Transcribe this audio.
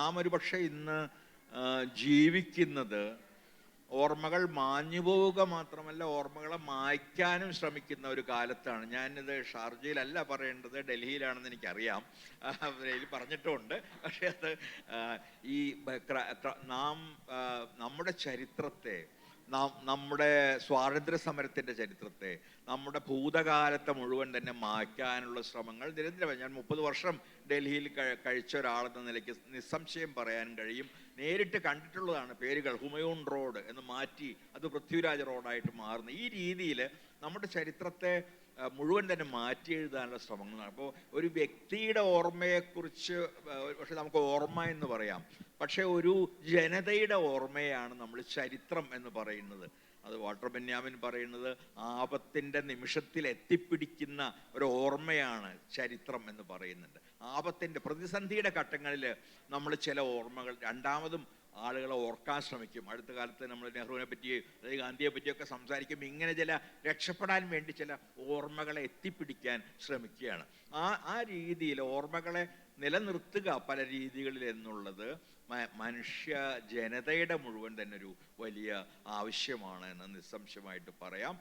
നാം ഒരു പക്ഷേ ഇന്ന് ജീവിക്കുന്നത് ഓർമ്മകൾ മാഞ്ഞു പോവുക മാത്രമല്ല ഓർമ്മകളെ മായ്ക്കാനും ശ്രമിക്കുന്ന ഒരു കാലത്താണ്. ഞാനിത് ഷാർജയിലല്ല പറയേണ്ടത് ഡൽഹിയിലാണെന്ന് എനിക്കറിയാം. ഡൽഹിയിൽ പറഞ്ഞിട്ടുമുണ്ട് പക്ഷേ അത് ഈ നാം നമ്മുടെ ചരിത്രത്തെ നമ്മുടെ സ്വാതന്ത്ര്യ സമരത്തിന്റെ ചരിത്രത്തെ നമ്മുടെ ഭൂതകാലത്തെ മുഴുവൻ തന്നെ മായ്ക്കാനുള്ള ശ്രമങ്ങൾ നിരന്തരമായി. ഞാൻ മുപ്പത് വർഷം ഡൽഹിയിൽ കഴി- കഴിച്ച ഒരാളെന്ന നിലയ്ക്ക് നിസ്സംശയം പറയാൻ കഴിയും. നേരിട്ട് കണ്ടിട്ടുള്ളതാണ് പേരുകൾ ഹുമയൂൺ റോഡ് എന്ന് മാറ്റി അത് പൃഥ്വിരാജ് റോഡായിട്ട് മാറുന്നു. ഈ രീതിയിൽ നമ്മുടെ ചരിത്രത്തെ മുഴുവൻ തന്നെ മാറ്റി എഴുതാനുള്ള ശ്രമങ്ങളാണ്. അപ്പോൾ ഒരു വ്യക്തിയുടെ ഓർമ്മയെക്കുറിച്ച് പക്ഷെ നമുക്ക് ഓർമ്മ എന്ന് പറയാം. പക്ഷേ ഒരു ജനതയുടെ ഓർമ്മയാണ് നമ്മൾ ചരിത്രം എന്ന് പറയുന്നത്. അത് വാട്ടർ ബെന്യാമിൻ പറയുന്നത് ആപത്തിന്റെ നിമിഷത്തിൽ എത്തിപ്പിടിക്കുന്ന ഒരു ഓർമ്മയാണ് ചരിത്രം എന്ന് പറയുന്നുണ്ട്. ആപത്തിന്റെ പ്രതിസന്ധിയുടെ ഘട്ടങ്ങളിൽ നമ്മൾ ചില ഓർമ്മകൾ രണ്ടാമതും ആളുകളെ ഓർക്കാൻ ശ്രമിക്കും. അടുത്ത കാലത്ത് നമ്മൾ നെഹ്റുവിനെ പറ്റി അതായത് ഗാന്ധിയെ പറ്റിയൊക്കെ സംസാരിക്കും ഇങ്ങനെ ചില രക്ഷപ്പെടാൻ വേണ്ടി ചില ഓർമ്മകളെ എത്തിപ്പിടിക്കാൻ ശ്രമിക്കുകയാണ്. ആ ആ രീതിയിൽ ഓർമ്മകളെ നിലനിർത്തുക പല രീതികളിൽ എന്നുള്ളത് മനുഷ്യ ജനതയുടെ മുഴുവൻ തന്നെ ഒരു വലിയ ആവശ്യമാണ് എന്ന് നിസ്സംശയമായിട്ട് പറയാം.